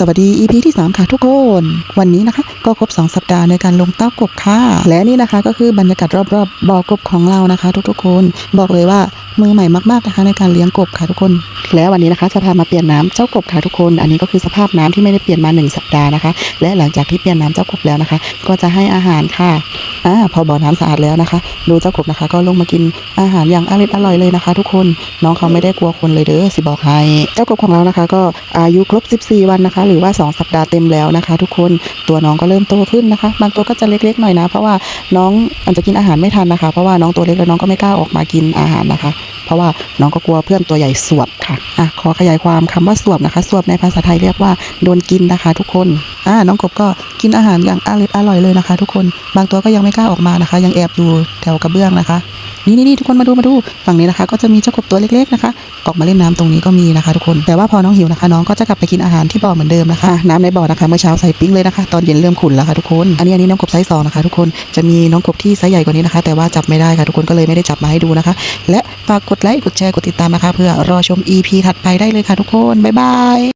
สวัสดี EP ที่ 3 ค่ะทุกคน วันนี้นะคะ ก็ครบ 2 สัปดาห์ในการลงเต้ากบค่ะ และนี่นะคะก็คือบรรยากาศรอบๆบบ่อกบของเรานะคะ ทุกๆ คน บอกเลยว่ามือใหม่มากๆนะคะในการเลี้ยงกบค่ะทุกคน และวันนี้นะคะจะพามาเปลี่ยนน้ำเจ้ากบค่ะทุกคน อันนี้ก็คือสภาพน้ำที่ไม่ได้เปลี่ยนมา 1 สัปดาห์นะคะ และหลังจากที่เปลี่ยนน้ำเจ้ากบแล้วนะคะ ก็จะให้อาหารค่ะอ่าพอบ่อน้ำสะอาดแล้วนะคะ ดูเจ้ากบนะคะ ก็ลงมากินอาหารอย่างอร่อยอร่อยเลยนะคะ ทุกคนน้องเขาไม่ได้กลัวคนเลยเด้อสิบอกให้เจ้ากบของเรานะคะ ก็อายุครบ 14 วันนะคะหรือว่า 2 สัปดาห์เต็มแล้วนะคะ ทุกคนตัวน้องก็เริ่มโตขึ้นนะคะ บางตัวก็จะเล็กๆหน่อยนะ เพราะว่าน้องอาจจะกินอาหารไม่ทันนะคะ เพราะว่าน้องตัวเล็กแล้วน้องก็ไม่กล้าออกมากินอาหารนะคะ เพราะว่าน้องก็กลัวเพื่อนตัวใหญ่สวบค่ะอะขอขยายความคำว่าสวบนะคะ สวบในภาษาไทยเรียกว่าโดนกินนะคะ ทุกคน อ่าน้องกบก็กินอาหารอย่างอร่อยอร่อยเลยนะคะ ทุกคนบางตัวก็ยังไม่กล้าออกมานะคะ ยังแอบอยู่แถวกระเบื้องนะคะนี่นี่ทุกคนมาดูมาดูฝั่งนี้นะคะ ก็จะมีเจ้ากบตัวเล็กๆนะคะ ออกมาเล่นน้ำตรงนี้ก็มีนะคะ ทุกคนแต่ว่าพอน้องหิวนะคะ น้องก็จะกลับไปกินอาหารที่บ่อเหมือนเดิมนะคะ น้ำในบ่อนะคะเมื่อเช้าใส่ปิ้งเลยนะคะ ตอนเย็นเริ่มขุ่นแล้วค่ะทุกคนอันนี้อันนี้น้องกบไซส์สองนะคะทุกคนจะมีน้องกบที่ไซส์ใหญ่กว่านี้นะคะ แต่ว่าจับไม่ได้ค่ะทุกคนก็เลยไม่ได้จับมาให้ดูนะคะ และฝากกดไลค์กดแชร์กดติดตามนะคะ เพื่อรอชม EP ถัดไปได้เลยค่ะทุกคนบ๊ายบาย